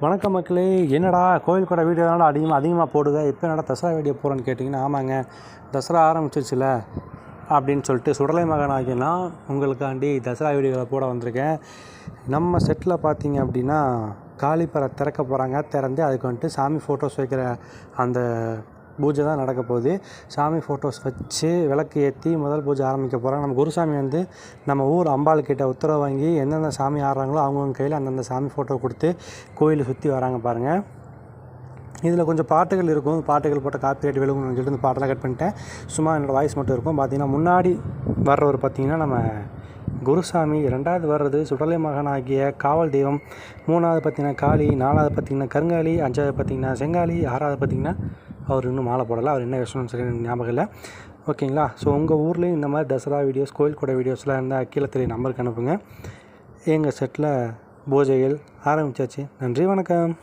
வணக்கம் மக்களே என்னடா கோயில் கூட வீடியோ தானடா அதிகமாக அதிகமாக போடுங்க எப்போ என்னடா தசரா வீடியோ போகிறேன்னு கேட்டிங்கன்னா ஆமாங்க தசரா ஆரம்பிச்சிருச்சுல அப்படின்னு சொல்லிட்டு சுடலை மகனாகினா உங்களுக்காண்டி தசரா வீடியோவில் போட வந்திருக்கேன். நம்ம செட்டில் பார்த்தீங்க அப்படின்னா காளிப்பறை திறக்க போகிறாங்க திறந்து அதுக்கு வந்துட்டு சாமி ஃபோட்டோஸ் வைக்கிற அந்த பூஜை தான் நடக்க போகுது. சாமி ஃபோட்டோஸ் வச்சு விளக்கு ஏற்றி முதல் பூஜை ஆரம்பிக்க போகிறாங்க நம்ம குருசாமி வந்து நம்ம ஊர் அம்பாள் கிட்ட உத்தரவு வாங்கி எந்தெந்த சாமி ஆடுறாங்களோ அவங்கவுங்க கையில் அந்தந்த சாமி ஃபோட்டோ கொடுத்து கோயிலை சுற்றி வராங்க பாருங்கள் இதில் கொஞ்சம் பாட்டுகள் இருக்கும். பாட்டுகள் போட்ட காப்பி ரைட் விழுகும்னு சொல்லிட்டு இந்த பாட்டெல்லாம் கட் பண்ணிட்டேன். சும்மா என்னோடய வாய்ஸ் மட்டும் இருக்கும். பார்த்திங்கன்னா முன்னாடி வர்றவர் பார்த்திங்கன்னா நம்ம குருசாமி ரெண்டாவது வர்றது சுடலை மகனாகிய காவல் தெய்வம் மூணாவது பார்த்தீங்கன்னா காளி நாலாவது பார்த்தீங்கன்னா கருங்காலி அஞ்சாவது பார்த்தீங்கன்னா செங்காலி ஆறாவது பார்த்திங்கன்னா அவர் இன்னும் மாலை போடலை. அவர் என்ன விஷயம்னு சொல்லி ஞாபகம் இல்லை. ஓகேங்களா? ஸோ உங்கள் ஊர்லேயும் இந்த மாதிரி தசரா வீடியோஸ் கோயில் கூட வீடியோஸ்லாம் இருந்தால் கீழே தெரிய நம்பருக்கு அனுப்புங்க. எங்கள் செட்டில் பூஜைகள் ஆரம்பிச்சாச்சு. நன்றி வணக்கம்.